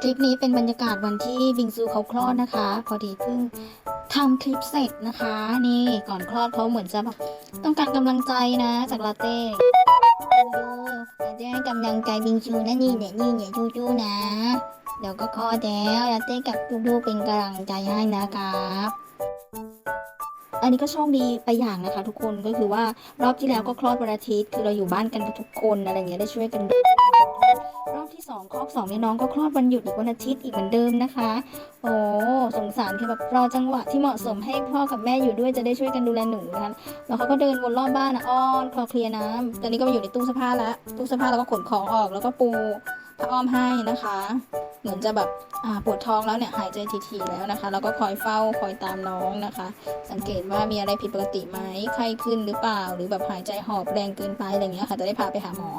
คลิปนี้เป็นบรรยากาศวันที่บิงซูเขาคลอดนะคะ พอดีเพิ่งทำคลิปเสร็จนะคะ นี่ก่อนคลอดเขาเหมือนจะแบบต้องการกำลังใจนะ จากลาเต้ลาเต้ให้กำลังใจบิงซูนะนี่เนี่ยนี่เนี่ยจู้ๆนะเดี๋ยวก็คลอดแล้วลาเต้กับจู้ๆเป็นกำลังใจให้นะครับอันนี้ก็โชคดีไปอย่างนะคะ ทุกคนก็คือว่ารอบที่แล้วก็คลอดวันอาทิตย์คือเราอยู่บ้านกันทุกคนอะไรอย่างเงี้ยได้ช่วยกันดู ที่สองคลอดสองเนี่ยน้องก็คลอดวันหยุดอีกวันอาทิตย์อีกเหมือนเดิมนะคะ โอ้สงสารคือแบบรอจังหวะที่เหมาะสมให้พ่อกับแม่อยู่ด้วยจะได้ช่วยกันดูแลหนูนะคะแล้วเขาก็เดินวนรอบบ้านนะอ้อนคลอเคลียน้ำตอนนี้ก็มาอยู่ในตู้เสื้อผ้าแล้วตู้เสื้อผ้าแล้วก็ขนของออกแล้วก็ปูผ้าอ้อมให้นะคะ เหมือนจะแบบปวดท้องแล้วเนี่ยหายใจทีๆแล้วนะคะแล้วก็คอยเฝ้าคอยตามน้องนะคะ สังเกตว่ามีอะไรผิดปกติไหมไข้ขึ้นหรือเปล่า หรือแบบหายใจหอบแรงเกินไปอะไรเงี้ยค่ะจะได้พาไปหาหมอ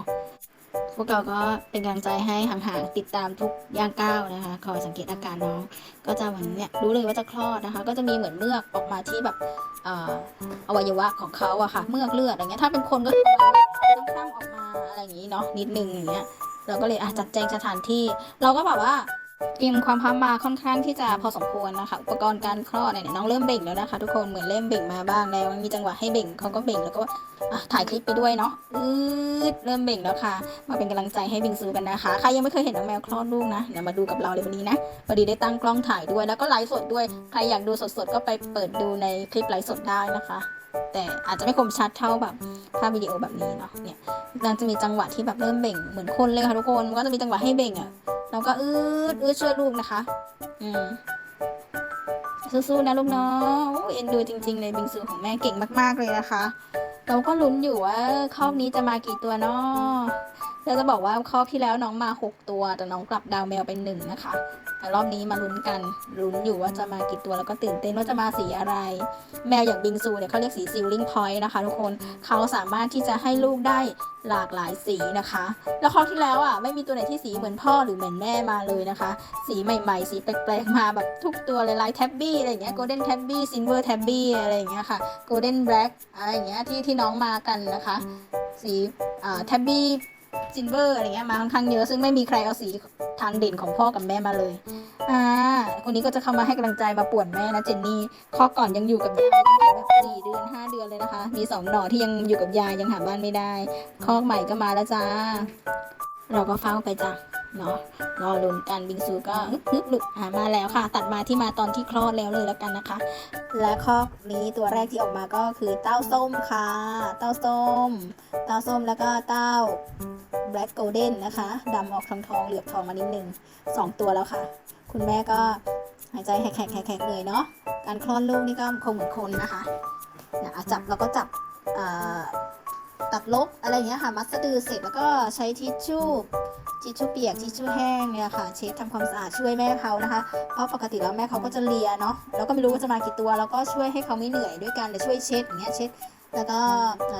พวกเราก็เป็นกำลังใจให้ห่างๆติดตามทุกย่างก้าวนะคะ คอยสังเกตอาการน้อง ก็จะเหมือนเนี่ยรู้เลยว่าจะคลอดนะคะ ก็จะมีเหมือนเมือกออกมาที่แบบออวัยวะของเขาอะค่ะ เมือกเลือดอะไรเงี้ย ถ้าเป็นคนก็ต้องข้ามออกมาอะไรอย่างนี้เนาะนิดนึงอย่างเงี้ย เราก็เลยอะจัดแจงสถานที่ เราก็แบบว่า เตรียมความพร้อมมาค่อนข้างที่จะพอสมควรนะคะ อุปกรณ์การคลอดเนี่ยน้องเริ่มเบ่งแล้วนะคะ ทุกคนเหมือนเริ่มเบ่งมาบ้างแล้วมีจังหวะให้เบ่งเขาก็เบ่งแล้วก็ถ่ายคลิปไปด้วยเนาะอืดเริ่มเบ่งแล้วค่ะ มาเป็นกำลังใจให้บิงซูกันนะคะใครยังไม่เคยเห็นน้องแมวคลอดลูกนะเดี๋ยวมาดูกับเราเลยวันนี้นะพอดีได้ตั้งกล้องถ่ายด้วยแล้วก็ไลฟ์สดด้วยใครอยากดูสดๆก็ไปเปิดดูในคลิปไลฟ์สดได้นะคะแต่อาจจะไม่คมชัดเท่าแบบภาพวิดีโอแบบนี้เนาะเนี่ยมันจะมีจังหวะที่แบบเริ่มเบ่งเหมือนคนเลยค่ะทุกคนมันก็จะมีจังหวะให้เบ่งอะ เราก็อืดอืดช่วยลูกนะคะ อืมสู้ๆนะลูกเนาะโอ้ยเอ็นดูจริง ๆ เลยบิงซูของแม่เก่งมาก ๆเลยนะคะ เราก็ลุ้นอยู่ว่าคอกนี้จะมากี่ตัวเนาะเราจะบอกว่าคอกที่แล้วน้องมา 6 ตัว แต่น้องกลับดาวแมวเป็นหนึ่งนะคะ รอบนี้มาลุ้นกันลุ้นอยู่ว่าจะมากี่ตัวแล้วก็ตื่นเต้นว่าจะมาสีอะไร แมวอย่างบิงซูเนี่ยเขาเรียกสีซิลลิงพอยต์นะคะทุกคนเขาสามารถที่จะให้ลูกได้หลากหลายสีนะคะ แล้วคราวที่แล้วอะไม่มีตัวไหนที่สีเหมือนพ่อหรือเหมือนแม่มาเลยนะคะ สีใหม่ ๆ สีแปลกๆมาแบบทุกตัวเลยลายแท็บบี้อะไรอย่างเงี้ยโกลเด้นแท็บบี้ซิลเวอร์แท็บบี้อะไรอย่างเงี้ยค่ะโกลเด้นแบล็กอะไรอย่างเงี้ยที่ที่น้องมากันนะคะ สีแท็บบี้ ซิลเวอร์อะไรเงี้ยมาค่อนข้างเยอะซึ่งไม่มีใครเอาสีทางเด่นของพ่อกับแม่มาเลยอ่าคนนี้ก็จะเข้ามาให้กำลังใจมาป่วนแม่นะเจนนี่ข้อก่อนยังอยู่กับยายตั้งแต่แบบสี่เดือนห้าเดือนเลยนะคะ มีสองหน่อที่ยังอยู่กับยายยังหาบ้านไม่ได้ ข้อใหม่ก็มาแล้วจ้า เราก็เฝ้าไปจ้ะ เนาะรอลุ้นกันบิงซูก็ฮึบฮึบหลุดอ่ามาแล้วค่ะ ตัดมาที่มาตอนที่คลอดแล้วเลยแล้วกันนะคะ และข้อนี้ตัวแรกที่ออกมาก็คือเต้าส้มค่ะ เต้าส้ม เต้าส้มแล้วก็เต้า black golden นนะคะดำออกทองทองเหลือบทองมานิดนึงสองตัวแล้วค่ะ คุณแม่ก็หายใจแหกๆแขกๆเลยเนาะการคลอดลูกนี่ก็คงเหมือนคนนะคะนะอะจับแล้วก็จับตัดลบอะไรเงี้ยค่ะ มัดสะดือเสร็จแล้วก็ใช้ทิชชู่ ทิชชู่เปียกทิชชู่แห้งเนี่ยค่ะ เช็ดทำความสะอาดช่วยแม่เขานะคะ เพราะปกติแล้วแม่เขาก็จะเลียเนาะแล้วก็ไม่รู้ว่าจะมากี่ตัว แล้วก็ช่วยให้เขาไม่เหนื่อยด้วยกันเดี๋ยช่วยเช็ดอย่างเงี้ยเช็ด แล้วก็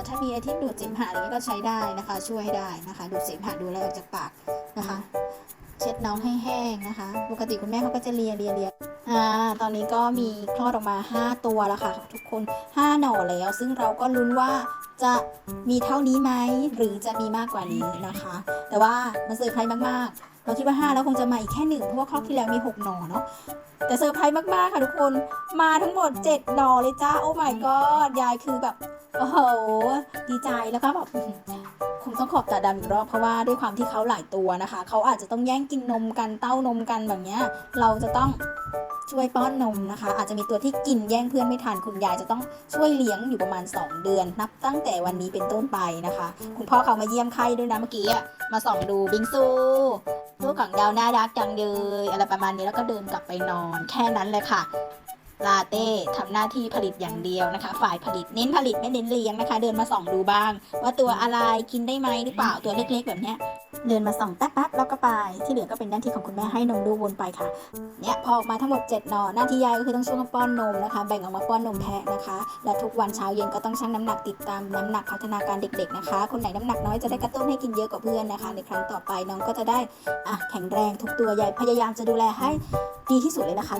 ถ้ามีไอที่ดูดเสมหะอะไรเงี้ยก็ใช้ได้นะคะ ช่วยได้นะคะ ดูดเสมหะดูดอะไรออกจากปากนะคะ เช็ดน้องให้แห้งนะคะ ปกติคุณแม่เขาก็จะเลียเลียเลียอ่าตอนนี้ก็มีคลอดออกมา 5 ตัวแล้วค่ะ ทุกคน 5 หน่อแล้ว ซึ่งเราก็ลุ้นว่า จะมีเท่านี้ไหมหรือจะมีมากกว่านี้นะคะ แต่ว่ามันเซอร์ไพรส์มากๆ เราคิดว่า 5 แล้วคงจะมาอีกแค่หนึ่งเพราะว่าคลอดที่แล้วมี 6 หน่อเนาะแต่เซอร์ไพรส์มากๆค่ะทุกคนมาทั้งหมด 7 หน่อเลยจ้า โอ้ my god ยายคือแบบ โอ้โห ดีใจแล้วก็แบบ ต้องขอบตาดำอีกรอบเพราะว่าด้วยความที่เขาหลายตัวนะคะ เขาอาจจะต้องแย่งกินนมกันเต้านมกันแบบเนี้ยเราจะต้องช่วยป้อนนมนะคะ อาจจะมีตัวที่กินแย่งเพื่อนไม่ทันคุณยายจะต้องช่วยเลี้ยงอยู่ประมาณ 2 เดือน นับตั้งแต่วันนี้เป็นต้นไปนะคะ คุณพ่อเขามาเยี่ยมไข้ด้วยนะเมื่อกี้มาส่องดูบิงซูลูกของดาวน่ารักจังเลยอะไรประมาณนี้แล้วก็เดินกลับไปนอนแค่นั้นเลยค่ะ ลาเต้ทำหน้าที่ผลิตอย่างเดียวนะคะ ฝ่ายผลิตเน้นผลิตไม่เน้นเลี้ยงนะคะ เดินมาส่องดูบ้าง ว่าตัวอะไรกินได้ไหมหรือเปล่าตัวเล็กๆ แบบเนี้ยเดินมาส่องแป๊บๆแล้วก็ไป ที่เหลือก็เป็นหน้าที่ของคุณแม่ให้นมลูกวนไปค่ะเนี่ยพอออกมาทั้งหมด7หนอหน้าที่ยายก็คือต้องช่วยกันป้อนนมนะคะ แบ่งออกมาป้อนนมแพะนะคะ และทุกวันเช้าเย็นก็ต้องชั่งน้ำหนักติดตามน้ำหนักพัฒนาการเด็กๆนะคะ คนไหนน้ำหนักน้อยจะได้กระตุ้นให้กินเยอะกว่าเพื่อนนะคะ ในครั้งต่อไปน้องก็จะได้อะแข็งแรงทุกตัวยายพยายามจะดูแลให้ดีที่สุดเลยนะคะ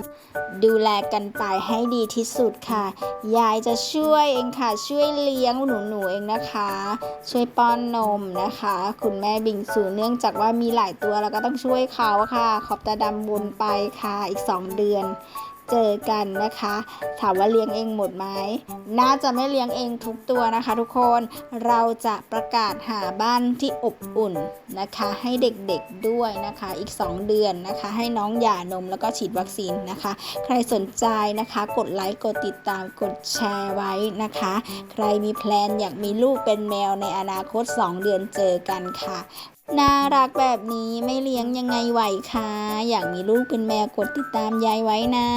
ดูแลกันไปายให้ดีที่สุดค่ะ ยายจะช่วยเองค่ะ ช่วยเลี้ยงหนูหนูๆเองนะคะ ช่วยป้อนนมนะคะ คุณแม่บิงซูเนื่องจากว่ามีหลายตัวเราก็ต้องช่วยเขาค่ะ ขอบตาดำบนไปค่ะ อีก 2 เดือน เจอกันนะคะ ถามว่าเลี้ยงเองหมดไหมน่าจะไม่เลี้ยงเองทุกตัวนะคะ ทุกคนเราจะประกาศหาบ้านที่อบอุ่นนะคะ ให้เด็กๆด้วยนะคะ อีก 2 เดือนนะคะ ให้น้องหย่านมแล้วก็ฉีดวัคซีนนะคะ ใครสนใจนะคะ กดไลค์กดติดตามกดแชร์ไว้นะคะ ใครมีแพลนอยากมีลูกเป็นแมวในอนาคต 2 เดือนเจอกันค่ะ น่ารักแบบนี้ไม่เลี้ยงยังไงไหวคะ อยากมีลูกเป็นแมวกดติดตามยายไว้นะ